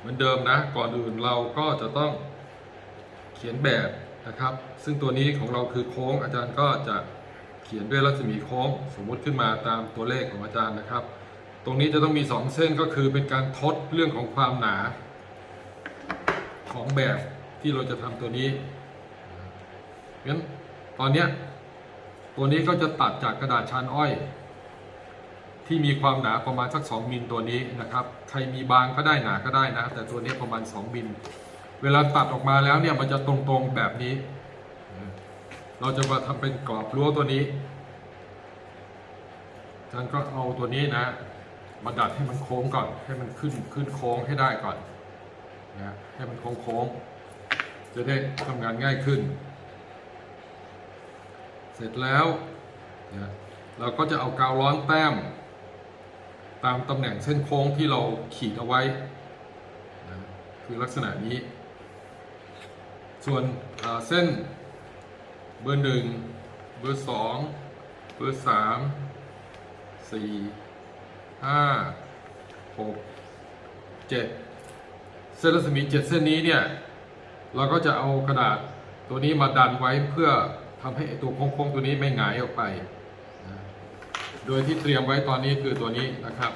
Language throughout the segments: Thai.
เหมือนเดิมนะ ก่อนอื่นเราก็จะต้องเขียนแบบนะครับ ซึ่งตัวนี้ของเราคือโค้งอาจารย์ก็จะเขียนด้วยรัศมีโค้ง สมมุติขึ้นมาตามตัวเลขของอาจารย์นะครับ ตรงนี้จะต้องมี 2 เส้นก็คือเป็นการทดเรื่องของความหนา ของแบบที่เราจะทำตัวนี้งั้นตอนนี้ตัวนี้ก็จะตัดจากกระดาษชานอ้อย ที่มีความหนาประมาณสัก 2 มิลตัวนี้นะครับ ใครมีบางก็ได้หนาก็ได้นะ แต่ตัวนี้ประมาณ 2 มิล เวลาตัดออกมาแล้วเนี่ยมันจะตรงๆแบบนี้ เราจะมาทำเป็นกรอบรั้วตัวนี้อาจารย์ก็เอาตัวนี้นะ มาดัดให้มันโค้งก่อน ให้มันขึ้นขึ้นโค้งให้ได้ก่อนนะให้มันโค้งโค้งจะได้ทำงานง่ายขึ้น เสร็จแล้วนะเราก็จะเอากาวร้อนแต้ม ตามตำแหน่งเส้นโค้งที่เราขีดเอาไว้นะคือลักษณะนี้ ส่วนเส้นเบอร์หนึ่งเบอร์สองเบอร์สามสี่ห้าหกเจ็ดเส้นรัศมีเจ็ดเส้นนี้เนี่ย เราก็จะเอากระดาษตัวนี้มาดันไว้เพื่อทำให้ตัวโค้งๆตัวนี้ไม่หงายออกไป โดยที่เตรียมไว้ตอนนี้คือตัวนี้นะครับ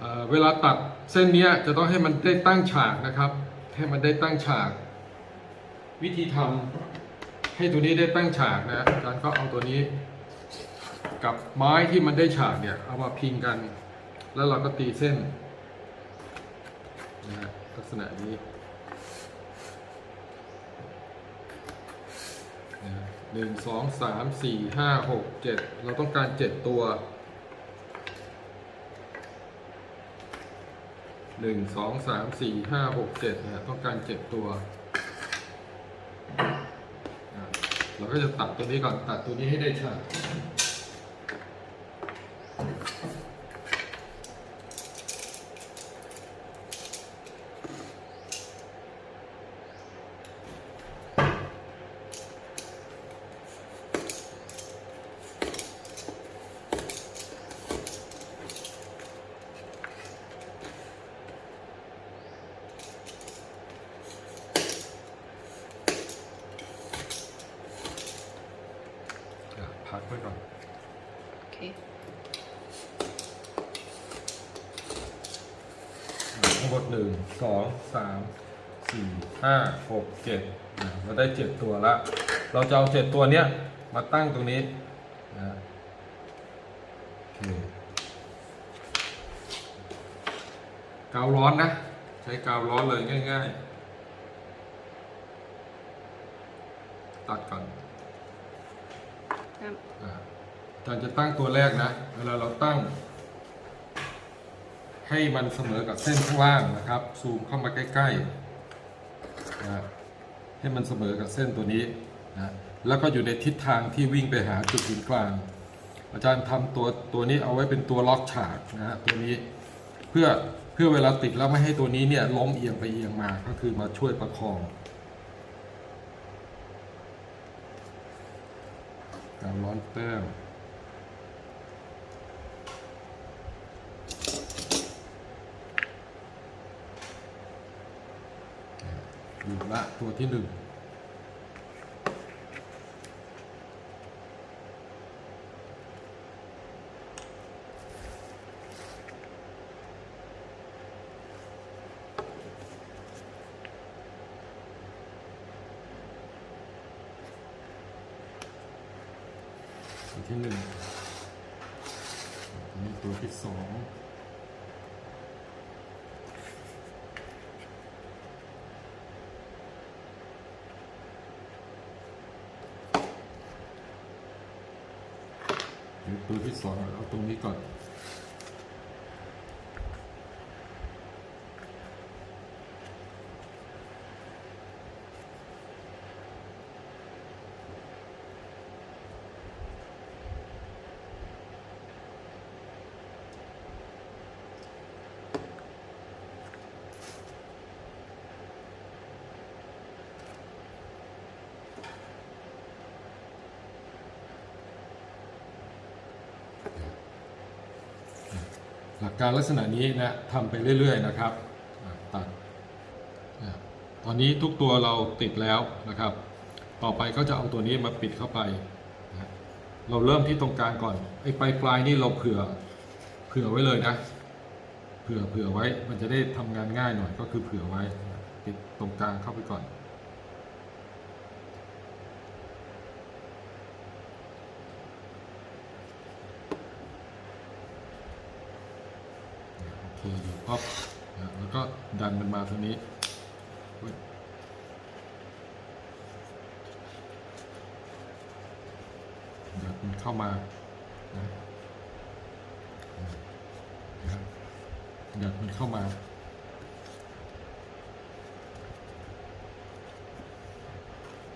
เเวลาตัดเส้นนี้จะต้องให้มันได้ตั้งฉากนะครับ ให้มันได้ตั้งฉาก วิธีทำให้ตัวนี้ได้ตั้งฉากนะอาจารย์ก็เอาตัวนี้ กับไม้ที่มันได้ฉากเนี่ยเอามาพิงกัน แล้วเราก็ตีเส้นนะลักษณะนี้นะฮะ หนึ่งสองสามสี่ห้าหกเจ็ดเราต้องการเจ็ดตัวหนึ่งสองสามสี่ห้าหกเจ็ดนะต้องการเจ็ดตัว เราก็จะตัดตัวนี้ก่อนตัดตัวนี้ให้ได้ฉาก อะพักไว้ก่อน โอเค ทั้งหมดหนึ่งสองสามสี่ห้าหกเจ็ดอะเราได้เจ็ดตัวละ เราจะเอาเจ็ดตัวเนี้ยมาตั้งตรงนี้นะโอเคกาวร้อนนะ ใช้กาวร้อนเลยง่าย ๆ ตัดก่อนครับอ่าอาจารย์จะตั้งตัวแรกนะ เวลาเราตั้ง ให้มันเสมอกับเส้นข้างล่างนะครับ ซูมเข้ามาใกล้ๆนะให้มันเสมอกับเส้นตัวนี้นะแล้วก็อยู่ในทิศทางที่วิ่งไปหาจุดศูนย์กลาง อาจารย์ทำตัวตัวนี้เอาไว้เป็นตัวล็อกฉากนะฮะตัวนี้เพื่อเพื่อเวลาติดแล้วไม่ให้ตัวนี้เนี่ยล้มเอียงไปเอียงมาก็คือมาช่วยประคองการร้อนแต้ม อยู่ละตัวที่หนึ่งตัวที่หนึ่งนี่ตัวที่สอง เดี๋ยวตัวที่สองเอาตรงนี้ก่อน ต หลักการลักษณะนี้นะทำไปเรื่อย ๆ นะครับตัดอะตอนนี้ทุกตัวเราติดแล้วนะครับ ต่อไปก็จะเอาตัวนี้มาปิดเข้าไปนะเราเริ่มที่ตรงกลางก่อนไอ้ปลายปลายนี่เราเผื่อเผื่อไว้เลยนะ เผื่อเผื่อไว้มันจะได้ทำงานง่ายหน่อยก็คือเผื่อไว้ปิดตรงกลางเข้าไปก่อน โออปนะแล้วก็ดันมันมาตรงนี้ดี๋ยวมันเข้ามานะนะครับเดี๋ยวมันเข้ามา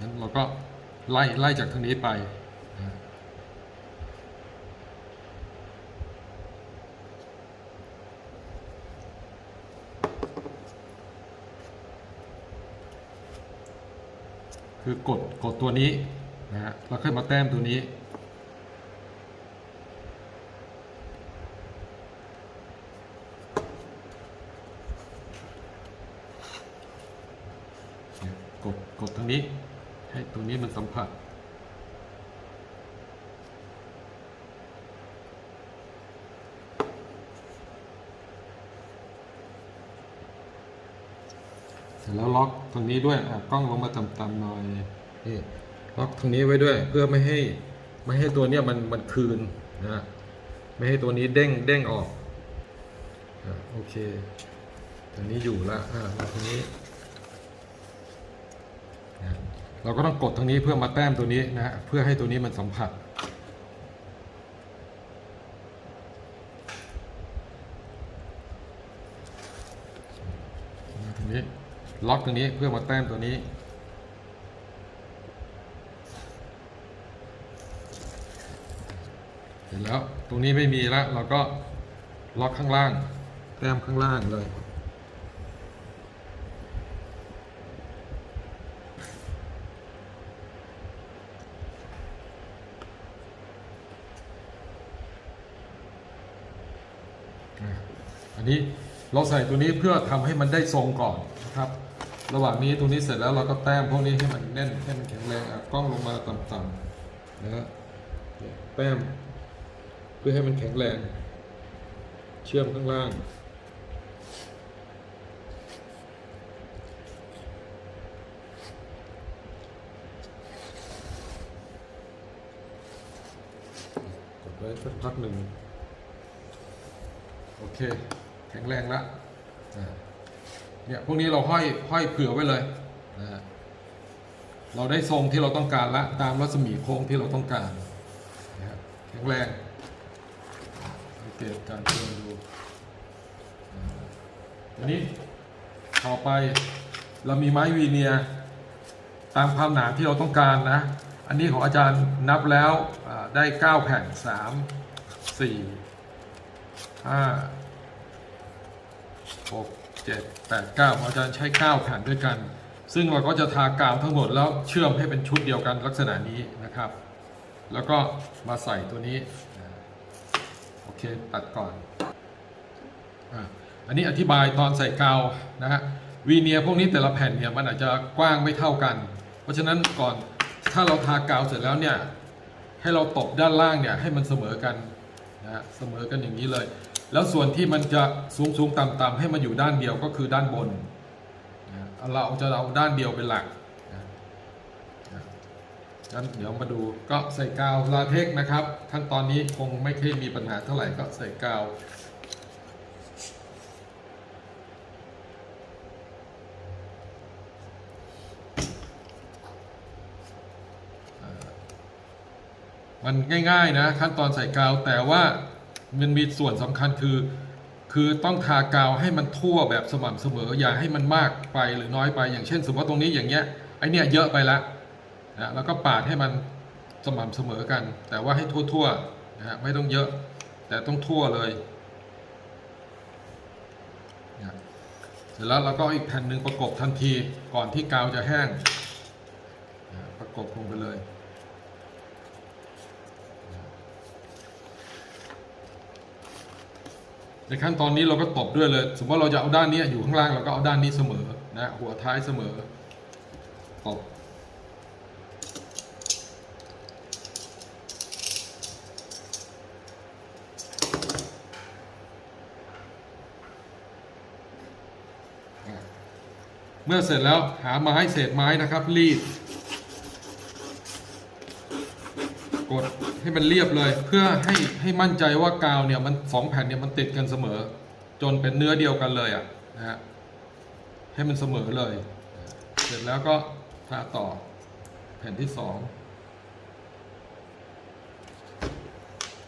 งั้นเราก็ไล่ไล่จากทางนี้ไปนะ คือกดกดตัวนี้นะฮะแล้วขึ้นมาแต้มตัวนี้ กดกดตรงนี้ ให้ตัวนี้มันสัมผัส เสร็จ แล้วล็อกตรงนี้ด้วยกล้องลงมาต่ำๆหน่อยนี่ล็อกตรงนี้ไว้ด้วย เพื่อไม่ให้ไม่ให้ตัวเนี้ยมันมันคืนนะฮะไม่ให้ตัวนี้เด้งเด้งออกอโอเคตัวนี้อยู่ละอะแล้วตรงนี้นะเราก็ต้องกดตรงนี้เพื่อมาแต้มตัวนี้นะฮะเพื่อให้ตัวนี้มันสัมผัสมาตรงนี้ ล็อกตรงนี้เพื่อมาแต้มตัวนี้เสร็จแล้วตรงนี้ไม่มีแล้วเราก็ล็อกข้างล่าง แต้มข้างล่างเลยอันนี้เราใส่ตัวนี้เพื่อทำให้มันได้ทรงก่อนนะครับ ระหว่างนี้ตรงนี้เสร็จแล้วเราก็แต้มพวกนี้ให้มันแน่นให้มันแข็งแรงอะกล้องลงมาต่ำๆนะฮะแต้มเพื่อให้มันแข็งแรง เชื่อมข้างล่าง กดไว้สักพักหนึ่ง โอเค แข็งแรงละอ่า เนี่ยพวกนี้เราห้อยห้อยเผื่อไว้เลยนะฮะเราได้ทรงที่เราต้องการละตามรัศมีโค้งที่เราต้องการนะแข็งแรงสังเกตการเชื่อมดูอันนี้ต่อไปเรามีไม้วีเนียตามความหนาที่เราต้องการนะ อันนี้ของอาจารย์นับแล้วได้ 9 แผ่น 3 4ห้า หกเจ็ดแปดเก้าอาจารย์ใช้เก้าแผ่นด้วยกัน ซึ่งเราก็จะทากาวทั้งหมดแล้วเชื่อมให้เป็นชุดเดียวกันลักษณะนี้นะครับ แล้วก็มาใส่ตัวนี้ โอเค ตัดก่อนออันนี้อธิบายตอนใส่กาวนะฮะวีเนียพวกนี้แต่ละแผ่นเนี่ยมันอาจจะกว้างไม่เท่ากัน เพราะฉะนั้นก่อนถ้าเราทากาวเสร็จแล้วเนี่ยให้เราตบด้านล่างเนี่ยให้มันเสมอกันนะฮะเสมอกันอย่างนี้เลย แล้วส่วนที่มันจะสูงสูงต่ำต่ำให้มันอยู่ด้านเดียวก็คือด้านบน เราจะเอาด้านเดียวเป็นหลักงั้นเดี๋ยวมาดูก็ใส่กาวลาเทคนะครับ ขั้นตอนนี้คงไม่เคยมีปัญหาเท่าไหร่ก็ใส่กาวมันง่าย ๆ นะ ขั้นตอนใส่กาวแต่ว่า มันมีส่วนสำคัญคือ คือต้องทากาวให้มันทั่วแบบสม่ำเสมอ อย่าให้มันมากไปหรือน้อยไป อย่างเช่น สมมติว่าตรงนี้อย่างเงี้ยไอเนี้ยเยอะไปละนะแล้วก็ปาดให้มันสม่ำเสมอกัน แต่ว่าให้ทั่วๆนะฮะไม่ต้องเยอะแต่ต้องทั่วเลยนะเสร็จแล้วเราก็อีกแผ่นหนึ่งประกบทันทีก่อนที่กาวจะแห้ง ประกบลงไปเลย น ในขั้นตอนนี้เราก็ตบด้วยเลย สมมติว่าเราจะเอาด้านนี้อยู่ข้างล่างเราก็เอาด้านนี้เสมอนะหัวท้ายเสมอตบเมื่อเสร็จแล้วหาไม้เศษไม้นะครับรีด ก ดให้มันเรียบเลย เพื่อให้ให้มั่นใจว่ากาวเนี่ยมันสองแผ่นเนี่ยมันติดกันเสมอ จนเป็นเนื้อเดียวกันเลยอะนะฮะให้มันเสมอเลย เสร็จแล้วก็ทาต่อแผ่นที่สอง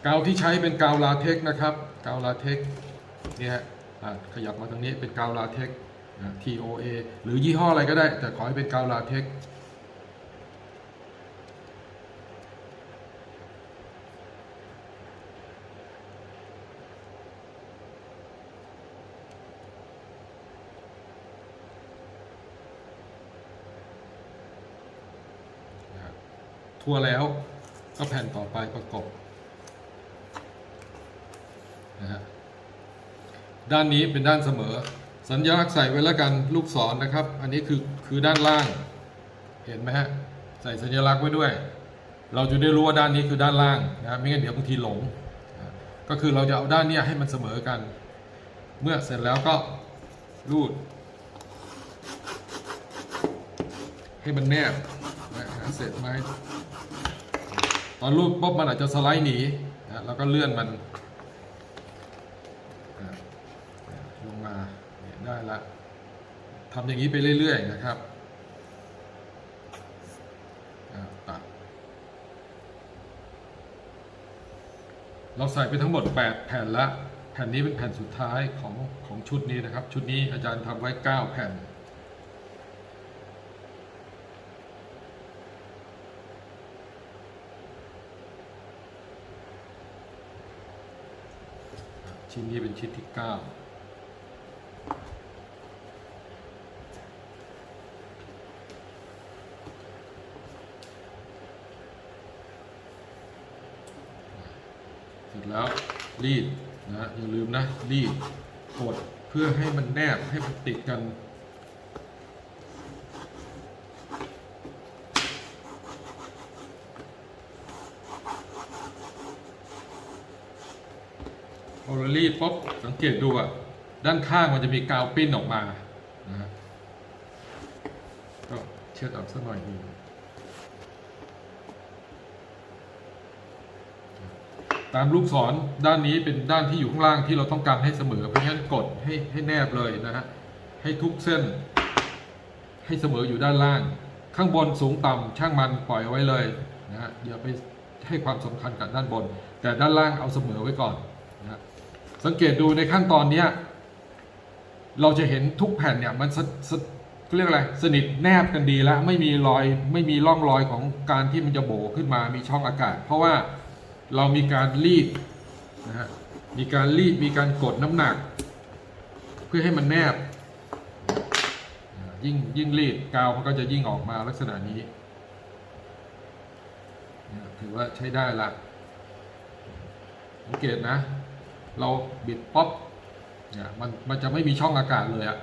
กาวที่ใช้เป็นกาวลาเท็กนะครับ กาวลาเท็กเนี่ยฮะอะขยับมาตรงนี้เป็นกาวลาเท็กนะ TOA หรือยี่ห้ออะไรก็ได้ แต่ขอให้เป็นกาวลาเท็กซ์นะค ทั่วแล้วก็แผ่นต่อไปประกบนะฮะด้านนี้เป็นด้านเสมอ สัญลักษณ์ใส่ไว้แล้วกันลูกศรนนะครับ อันนี้คือคือด้านล่าง เห็นไหมฮะใส่สัญลักษณ์ไว้ด้วย เราจะได้รู้ว่าด้านนี้คือด้านล่างนะไม่งั้นเดี๋ยวบางทีหลง ก็คือเราจะเอาด้านนี้ให้มันเสมอกัน เมื่อเสร็จแล้วก็รูด ให้มันแนบนะหาเศษไม้ ตอนรูดปุ๊บมันอาจจะสไลด์หนีนะแล้วก็เลื่อนมันลงมาได้ละทำอย่างนี้ไปเรื่อยๆนะครับตัดเราใส่ไปทั้งหมด 8 แผ่นละ แผ่นนี้เป็นแผ่นสุดท้ายของของชุดนี้นะครับ ชุดนี้อาจารย์ทำไว้ 9 แผ่น ชิ้นนี้เป็นชิ้นที่9เสร็จแล้วรีดนะอย่าลืมนะรีดกดเพื่อให้มันแนบให้มันติดกัน พอเรารีด ปุ๊บสังเกตดูอะด้านข้างมันจะมีกาวปิ้นออกมานะฮะก็เช็ดออกสักหน่อยหนึงตามลูกศรด้านนี้เป็นด้านที่อยู่ข้างล่างที่เราต้องการให้เสมอ เพราะฉะนั้นกดให้ให้แนบเลยนะฮะให้ทุกเส้น ให้เสมออยู่ด้านล่าง ข้างบนสูงต่ำช่างมันปล่อยไว้เลยนะฮะอย่าไปให้ความสำคัญกับด้านบน แต่ด้านล่างเอาเสมอไว้ก่อนนะฮะ สังเกตดูในขั้นตอนเนี้ยเราจะเห็นทุกแผ่นเนี่ยมันสสเรียกอะไรสนิทแนบกันดีแล้วไม่มีรอยไม่มีร่องรอยของการที่มันจะโบขึ้นมามีช่องอากาศ เพราะว่าเรามีการรีดนะฮะมีการรีดมีการกดน้ำหนัก เพื่อให้มันแนบ ยิ่งยิ่งรีดกาวมันก็จะยิ่งออกมาลักษณะนี้ถือว่าใช้ได้ละสังเกตนะ เราบิดป๊อปเนี่ยมันมันจะไม่มีช่องอากาศเลยอะ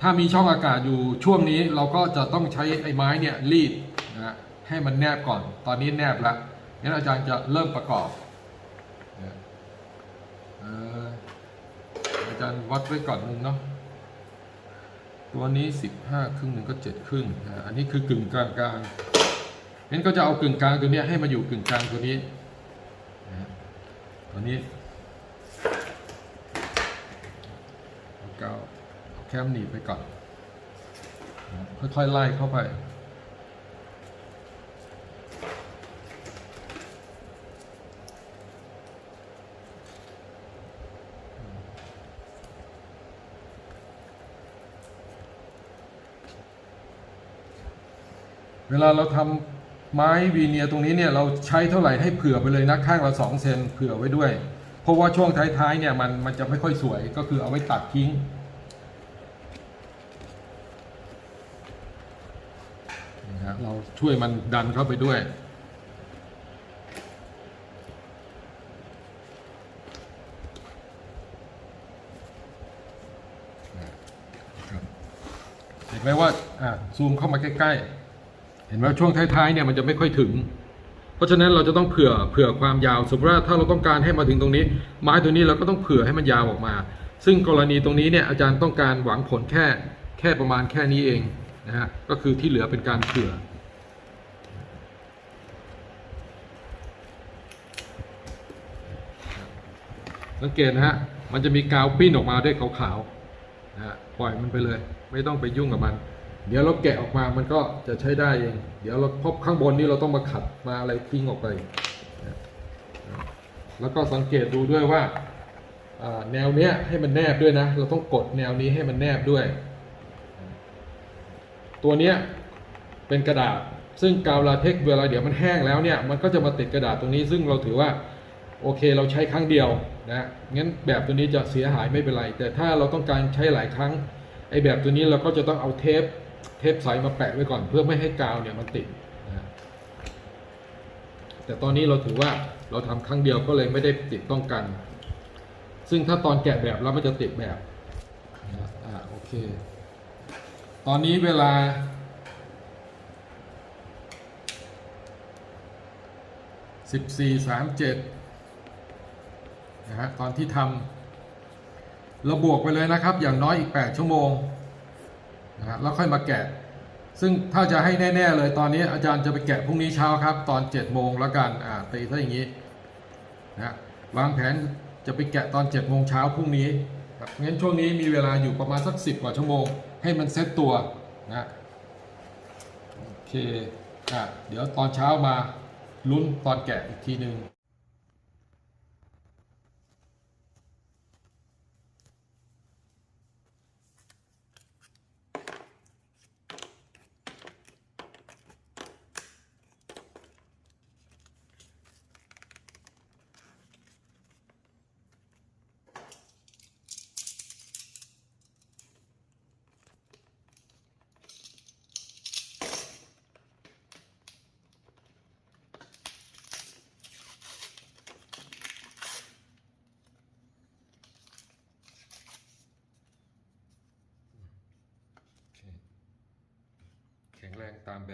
ถ้ามีช่องอากาศอยู่ช่วงนี้เราก็จะต้องใช้ไอ้ไม้เนี่ยรีดนะฮะให้มันแนบก่อน ตอนนี้แนบแล้วงั้นอาจารย์จะเริ่มประกอบอาจารย์วัดไว้ก่อนหนึ่งเนาะตัวนี้ 15 ครึ่งหนึ่งก็ 7 ครึ่งอันนี้คือกึ่งกลางกลางงั้นก็จะเอากึ่งกลางตัวนี้ให้มาอยู่กึ่งกลางตัวนี้ตัวนี้เอา กาวเอาแคมหนีบไปก่อน ค่อยๆไล่เข้าไป เวลาเราทำไม้วีเนียตรงนี้เนี่ย เราใช้เท่าไหร่ให้เผื่อไปเลยนะ ข้างละสองเซนเผื่อไว้ด้วย เพราะว่าช่วงท้ายๆเนี่ยมันมันจะไม่ค่อยสวยก็คือเอาไว้ตัดทิ้งนะเราช่วยมันดันเข้าไปด้วยเห็นไหมว่าซูมเข้ามาใกล้ๆ เห็นไหมช่วงท้ายๆเนี่ยมันจะไม่ค่อยถึง เพราะฉะนั้นเราจะต้องเผื่อเผื่อความยาวสมมติว่าถ้าเราต้องการให้มาถึงตรงนี้ ไม้ตัวนี้เราก็ต้องเผื่อให้มันยาวออกมา ซึ่งกรณีตรงนี้เนี่ยอาจารย์ต้องการหวังผลแค่แค่ประมาณแค่นี้เองนะฮะก็คือที่เหลือเป็นการเผื่อสังเกตนะฮะ มันจะมีกาวปิ้นออกมาด้วยขาวๆนะฮะปล่อยมันไปเลย ไม่ต้องไปยุ่งกับมัน เดี๋ยวเราแกะออกมามันก็จะใช้ได้เอง เดี๋ยวเราพบข้างบนนี้เราต้องมาขัดมาอะไรทิ้งออกไป แล้วก็สังเกตดูด้วยว่าแนวเนี้ยให้มันแนบด้วยนะ เราต้องกดแนวนี้ให้มันแนบด้วย ตัวเนี้ยเป็นกระดาษ ซึ่งกาวลาเทคเวลาเดี๋ยวมันแห้งแล้วเนี่ยมันก็จะมาติดกระดาษตรงนี้ ซึ่งเราถือว่าโอเคเราใช้ครั้งเดียวนะงั้นแบบตัวนี้จะเสียหายไม่เป็นไร แต่ถ้าเราต้องการใช้หลายครั้งไอ้แบบตัวนี้เราก็จะต้องเอาเทป เทปใสมาแปะไว้ก่อน เพื่อไม่ให้กาวเนี่ยมันติดนะแต่ตอนนี้เราถือว่าเราทำครั้งเดียวก็เลยไม่ได้ติดต้องกัน ซึ่งถ้าตอนแกะแบบแล้วมันจะติดแบบนะอ่าโอเค ตอนนี้เวลาสิบสี่สามเจ็ดนะฮะตอนที่ทำเราบวกไปเลยนะครับ อย่างน้อยอีก 8 ชั่วโมง นะฮะแล้วค่อยมาแกะ ซึ่งถ้าจะให้แน่ๆเลยตอนนี้อาจารย์จะไปแกะพรุ่งนี้เช้าครับ ตอน7โมงแล้วกันอ่าตีซะอย่างนี้นะวางแผนจะไปแกะตอน7โมงเช้าพรุ่งนี้ครับงั้นช่วงนี้มีเวลาอยู่ประมาณสัก 10 กว่าชั่วโมง ให้มันเซตตัวนะโอเคอะเดี๋ยวตอนเช้ามาลุ้นตอนแกะอีกทีหนึ่ง แ